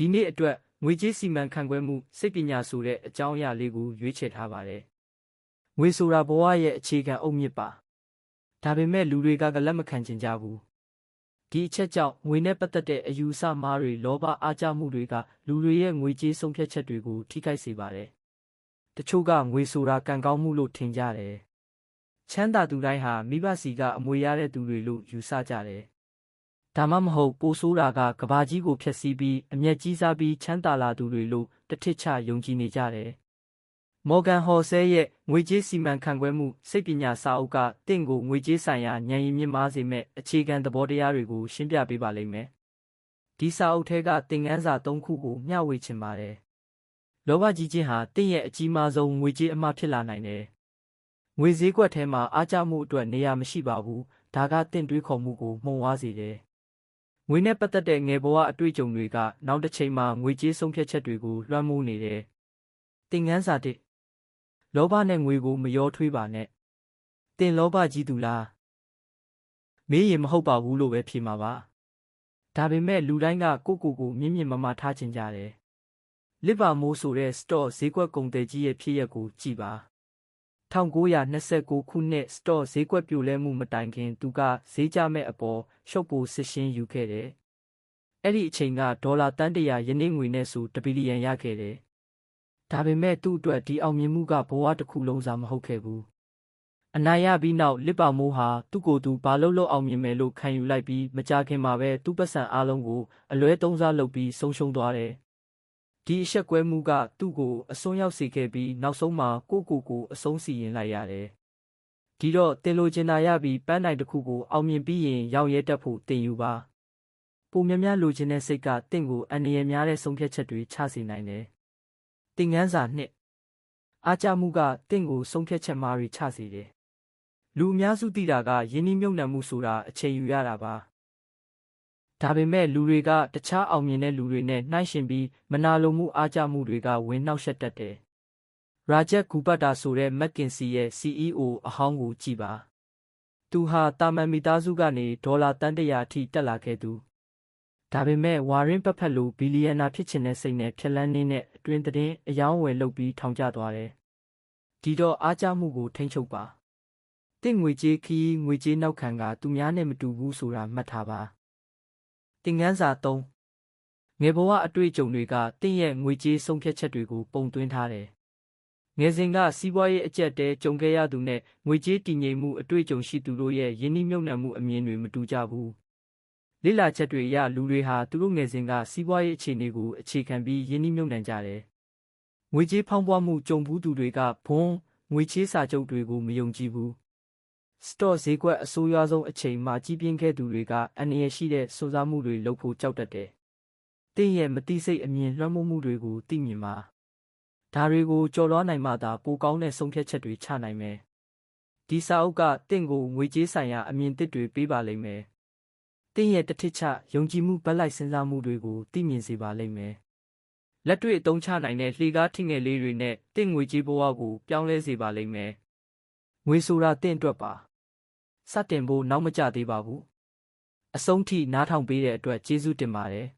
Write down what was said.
ဒီနေ့အတွက်ငွေကြေးစီမံခန့်ခွဲမှုစိတ်ပညာဆိုတဲ့အကြောင်းအရာလေးကိုရွေးချယ်ထားပါတယ်။ငွေဆိုတာဘဝရဲ့အခြေခံအုတ်မြစ်ပါ။ဒါပေမဲ့လူတွေကကလက်မခံချင်ကြဘူး။ဒီအချက်ကြောင့်ငွေနဲ့ပတ်သက်တဲ့အယူအဆမှားတွေလောဘအားကျမှုတွေကလူတွေရဲ့ငွေကြေးဆုံးဖြတ်ချက်တွေကိုထိခိုက်စေပါတယ်။တချို့ကငွေဆိုတာကံကောင်းမှုလို့ထင်ကြတယ်။ချမ်းသာသူတိုင်းဟာမိဘစီကအမွေရတဲ့သူတွေလို့ယူဆကြတယ်။ ဒါမှမဟုတ်ပိုဆိုးတာကကဘာကြီးကိုဖျက်ဆီးပြီးအမျက်ကြီးစားပြီးချမ်းသာလာသူတွေလို့တစ်ထစ်ချယုံကြည်နေကြတယ်။မော်ဂန်ဟော်ဆဲရဲ့ငွေကြေးစီမံခန့်ခွဲမှုစိတ်ပညာစာအုပ်ကတင့်ကိုငွေကြေးဆိုင်ရာဉာဏ်ရည်မြင့်မားစေမဲ့အခြေခံသဘောတရားတွေကိုရှင်းပြပေးပါလိမ့်မယ်။ဒီစာအုပ်ထဲကသင်ခန်းစာ၃ခုကိုမျှဝေချင်ပါတယ်။လောဘကြီးခြင်းဟာတင့်ရဲ့အကြီးမားဆုံးငွေကြေးအမှားဖြစ်လာနိုင်တယ်။ငွေဈေးကွက်ထဲမှာအားကျမှုအတွက်နေရာမရှိပါဘူး။ဒါကတင့်တွေးခေါ်မှုကိုမှုံဝါးစေတယ်။ ငွေနဲ့ပတ်သက်တဲ့ငယ်ဘဝအတွေ့အကြုံတွေကနောက်တစ်ချိန်မှာငွေကြေးဆုံးဖြတ်ချက်တွေကိုလွှမ်းမိုးနေတယ်။သင်ခန်းစာတစ်လောဘနဲ့ငွေကိုမရောထွေးပါနဲ့။တင်လောဘကြီးသူလား။မေးရင်မဟုတ်ပါဘူးလို့ပဲဖြေမှာပါ။ဒါပေမဲ့လူတိုင်းကကိုယ့်ကိုယ်ကိုမြင့်မြင့်မမထားချင်ကြတယ်။လစ်ပါမိုးဆိုတဲ့ store ဈေးကွက်ကုန်တယ်ကြီးရဲ့ဖြစ်ရက်ကိုကြည့်ပါ။ 1929ခုနှစ် store ဈေးကွက်ပြိုလဲမှုမတိုင်ခင်သူကဈေးကြမဲ့အပေါ်ရှုပ်ပိုစစ်ရှင်းယူခဲ့တယ်။အဲ့ဒီအချိန်ကဒေါ်လာတန်းတရာယနေ့ငွေနဲ့ဆို1ဘီလီယံရခဲ့တယ်။ဒါပေမဲ့သူ့အတွက်ဒီအောင်မြင်မှုကဘဝတစ်ခုလုံးစာမဟုတ်ခဲ့ဘူး။အနိုင်ရပြီးနောက်လစ်ပါမိုးဟာသူ့ကိုယ်သူဘာလို့လို့အောင်မြင်မယ်လို့ခံယူလိုက်ပြီးမကြခင်မှာပဲသူ့ပတ်စံအားလုံးကိုအလွဲသုံးစားလုပ်ပြီးဆုံးရှုံးသွားတယ်။ ဒီအဆက်ကွဲမှုကသူ့ကိုအစွန်းရောက်စေခဲ့ပြီးနောက်ဆုံးမှာကိုယ့်ကိုယ်ကိုအဆုံးစီရင်လိုက်ရတယ်။ဒီတော့တင်လိုချင်တာရပြီးပန်းတိုင်တစ်ခုကိုအောင်မြင်ပြီးရင်ရောက်ရဲတက်ဖို့တင်ယူပါ။ပုံများများလိုချင်တဲ့စိတ်ကတင့်ကိုအန္တရာယ်များတဲ့ဆုံးဖြတ်ချက်တွေချစေနိုင်တယ်။တင်ငန်းစာနှစ်အားကြမှုကတင့်ကိုဆုံးဖြတ်ချက်မှားတွေချစေတယ်။လူအများစုသိတာကယင်းနှိမ့်မြုပ်နှံမှုဆိုတာအချိန်ယူရတာပါ။ ဒါပေမဲ့လူတွေကတခြားအောင်မြင်တဲ့လူတွေနဲ့နှိုင်းယှဉ်ပြီးမနာလိုမှုအားကြမှုတွေကဝင်နှောက်ယှက်တတ်တယ်။ရာဂျက်ဂူပတ်တာဆိုတဲ့မက်ကင်စီရဲ့ CEO အဟောင်းကိုကြည့်ပါ။သူဟာတာမန်မီသားစုကနေဒေါ်လာတန်တရာအထိတက်လာခဲ့သူ။ဒါပေမဲ့ဝါရင်ပက်ဖက်လိုဘီလီယံနာဖြစ်ချင်တဲ့စိတ်နဲ့ဖြက်လန်းနေတဲ့အတွင်သတင်းအယောင်းဝယ်လုပ်ပြီးထောင်ကျသွားတယ်။ဒီတော့အားကြမှုကိုထိမ့်ချုပ်ပါ။တင့်ငွေကြေးခီးငွေကြေးနောက်ခံကသူများနဲ့မတူဘူးဆိုတာမှတ်ထားပါ။ တင်ငန်းစာ3ငယ်ဘဝအတွေ့အကြုံတွေကတင့်ရဲ့ငွေကြေးဆုံးဖြတ်ချက်တွေကိုပုံသွင်းထားတယ်။ငယ်စဉ်ကစီးပွားရေးအကျက်တဲကြုံခဲ့ရသူနဲ့ငွေကြေးတည်ငြိမ်မှုအတွေ့အကြုံရှိသူတို့ရဲ့ယင်းနှိမ့်မြုပ်နှံမှုအမြင်တွေမတူကြဘူး။လိလာချက်တွေအရလူတွေဟာသူတို့ငယ်စဉ်ကစီးပွားရေးအခြေအနေကိုအခြေခံပြီးယင်းနှိမ့်မြုပ်နှံကြတယ်။ငွေကြေးဖောင်းပွားမှုကြုံဘူးသူတွေကဘွန်းငွေချေးစာချုပ်တွေကိုမယုံကြည်ဘူး။ store ဈေးကွက်အဆိုးရွားဆုံးအချိန်မှာကြီးပြင်းခဲ့သူတွေကအန္တရာယ်ရှိတဲ့စွန့်စားမှုတွေလုပ်ဖို့ကြောက်တတ်တယ်။တင့်ရဲ့မတိစိတ်အမြင်လွှမ်းမိုးမှုတွေကိုသိမြင်ပါ။ဒါတွေကိုကြော်လွှားနိုင်မှသာပိုကောင်းတဲ့ဆုံးဖြတ်ချက်တွေချနိုင်မယ်။ဒီစာအုပ်ကတင့်ကိုငွေကြေးဆိုင်ရာအမြင်သစ်တွေပေးပါလိမ့်မယ်။တင့်ရဲ့တထစ်ချယုံကြည်မှုဗက်လိုက်စဉ်းစားမှုတွေကိုသိမြင်စေပါလိမ့်မယ်။လက်တွေ့အသုံးချနိုင်တဲ့လှေကားထင်ငယ်လေးတွေနဲ့တင့်ငွေကြေးဘဝကိုပြောင်းလဲစေပါလိမ့်မယ်။ငွေဆိုတာတင့်အတွက်ပါ။ စတင်ဖို့နောက်မကျသေးပါဘူး။အဆုံးထိနားထောင်ပေးတဲ့အတွက်ကျေးဇူးတင်ပါတယ်။